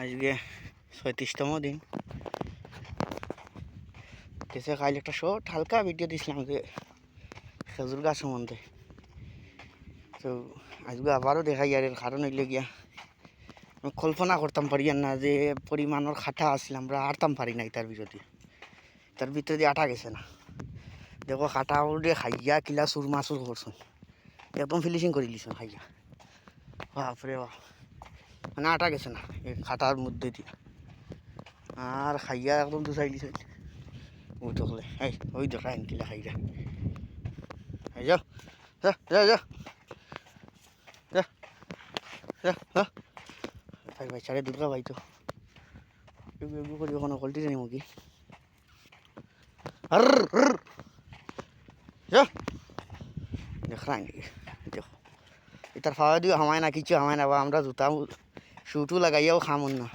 আজকে ছয়ত্রিশতম দিন। দেশে কাল একটা শর্ট হালকা ভিডিও দিয়েছিলাম যে খেজুর গাছ সম্বন্ধে। তো আজকে আবারও দেখাই আর এর কারণ হইলে গিয়া। আমি কল্পনা করতাম পারি না যে পরিমাণের খাটা আসলে আমরা আটতাম পারি নাই তার বিরোধী তার ভিতরে দিয়ে আটা গেছে না। দেখো খাটা দিয়ে খাইয়া কিলা চুর মাছুর করছ একদম ফিনিশিং করে দিছো, খাইয়া। বাপরে বাপ। মানে আটা গেছে না, এই খাটার মধ্যে দিয়ে। আর খাইয়া একদম দু সাইড ওই দেখলে এই, ওই দেখা এনকিলা খাইয়া। এই যা যা যা যা। যা যা ভাই ভাই চারে দুর্গা ভাই তো। এগু এগু করি, ওখানে কলটি জানি মুখি আর যা। দেখো এটার খাওয়া দিও, হামায় না, কিছু হামায় না, বা আমরা জুতা শুটু লাগাইয়াও খামন না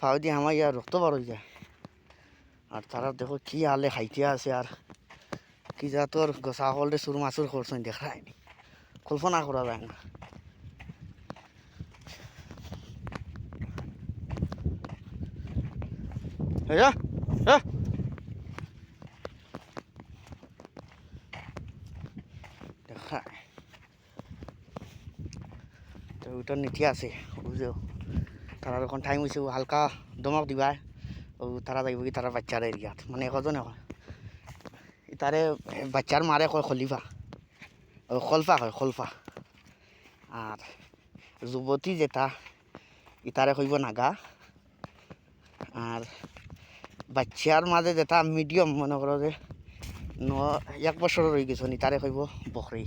ফাও দিয়ে আমার ইয়ার রক্ত বার হয়ে যায় আর তারা দেখো কি হালে খাইতে আছে আর কি যা তোর গোসা হলরে সুর মাছুর করছেন দেখায় নি। কল্পনা করা যায় না। এই যা, যা। দেখায় তো ওটার নীতি আছে বুঝো তারা যখন টাইম হয়েছে হালকা দমক দিবা। ও তারা যাইব কি তারা বাচ্চার এরিয়াত মানে কজনে হয়। তারে বাচ্চার মারে কয় খলিফা। ও খলফা হয়, খলফা। আর যুবতী যেটা ইতারে কইব নাগা। আর বাচ্চার মাঝে যেটা মিডিয়াম মনে করো যে, ন, এক বছর রয়ে গেছ, নি তারে কইব বকরি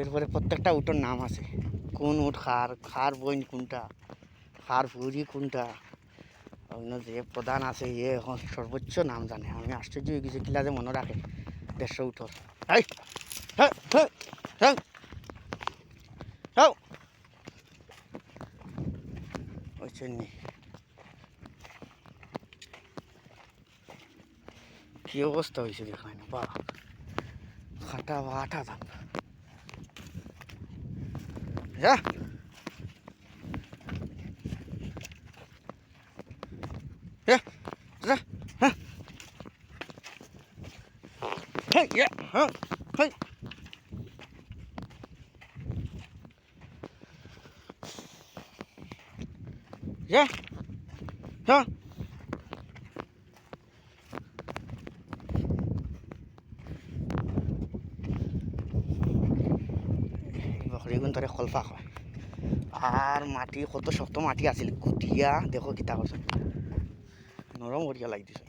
এরপরে প্রত্যেকটা উটোর নাম আছে। কোন উট খার খার বইন কোনটা, খার ফুরি কোনটা? অন্য যে প্রধান আছে ইয়ে এখন সর্বোচ্চ নাম জানে। আমি আশ্চর্য হয়ে গেছি কিলা যে মনে রাখে, দেড়শো উঠোর। ওই কি অবস্থা হয়েছে দেখায় না বা খাটা বা আটা দাম যা যা যা হ্যাঁ হেই ইয়া হ্যাঁ হেই বকরিগুন ধরে খলফা হয়। আর মাটি, কত শক্ত মাটি আছিল গুটিয়া দেখো কিতা করছে নরম করিয়া লাগি দিছে।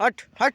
Hot hot.